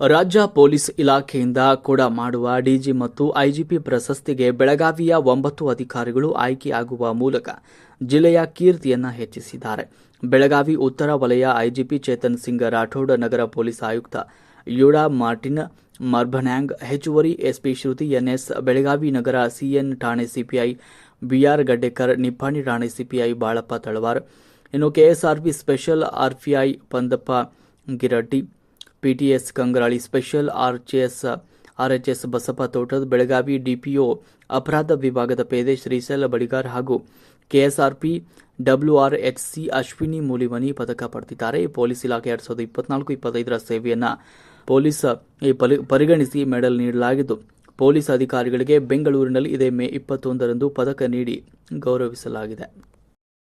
ರಾಜ್ಯ ಪೊಲೀಸ್ ಇಲಾಖೆಯಿಂದ ಕೂಡ ಮಾಡುವ ಡಿಜಿ ಮತ್ತು ಐಜಿಪಿ ಪ್ರಶಸ್ತಿಗೆ ಬೆಳಗಾವಿಯ ಒಂಬತ್ತು ಅಧಿಕಾರಿಗಳು ಆಯ್ಕೆಯಾಗುವ ಮೂಲಕ ಜಿಲ್ಲೆಯ ಕೀರ್ತಿಯನ್ನು ಹೆಚ್ಚಿಸಿದ್ದಾರೆ. ಬೆಳಗಾವಿ ಉತ್ತರ ವಲಯ ಐಜಿಪಿ ಚೇತನ್ ಸಿಂಗ್ ರಾಠೋಡ್, ನಗರ ಪೊಲೀಸ್ ಆಯುಕ್ತ ಯುಡಾ ಮಾರ್ಟಿನ್ ಮರ್ಭನ್ಯಾಂಗ್ ಹೆಚ್ಚುವರಿ ಎಸ್ಪಿ ಶ್ರುತಿ ಎನ್ಎಸ್, ಬೆಳಗಾವಿ ನಗರ ಸಿಎನ್ ಠಾಣೆ ಸಿಪಿಐ ಬಿಆರ್ ಗಡ್ಡೇಕರ್, ನಿಪ್ಪಾಣಿ ಠಾಣೆ ಸಿಪಿಐ ಬಾಳಪ್ಪ ತಳವಾರ್. ಇನ್ನು KSRP special RPI Pandappa Giraddi PTS Kangrali special ಆರ್ಚಿಎಸ್ RHS Basappa ತೋಟದ ಬೆಳಗಾವಿ ಡಿಪಿಒ ಅಪರಾಧ ವಿಭಾಗದ ಪೇದೆ ಶ್ರೀಶೈಲ ಬಡಿಗಾರ್ ಹಾಗೂ ಕೆಎಸ್ಆರ್ಪಿ ಡಬ್ಲ್ಯೂಆರ್ಎಚ್ಸಿ ಅಶ್ವಿನಿ ಮೂಲಿಮನಿ ಪದಕ ಪಡೆದಿದ್ದಾರೆ. ಪೊಲೀಸ್ ಇಲಾಖೆ ಎರಡ್ ಸಾವಿರದ ಇಪ್ಪತ್ನಾಲ್ಕು ಇಪ್ಪತ್ತೈದರ ಸೇವೆಯನ್ನು ಪೊಲೀಸ್ ಪರಿಗಣಿಸಿ ಮೆಡಲ್ ನೀಡಲಾಗಿದ್ದು, ಪೊಲೀಸ್ ಅಧಿಕಾರಿಗಳಿಗೆ ಬೆಂಗಳೂರಿನಲ್ಲಿ ಇದೇ ಮೇ ಇಪ್ಪತ್ತೊಂದರಂದು ಪದಕ ನೀಡಿ ಗೌರವಿಸಲಾಗಿದೆ.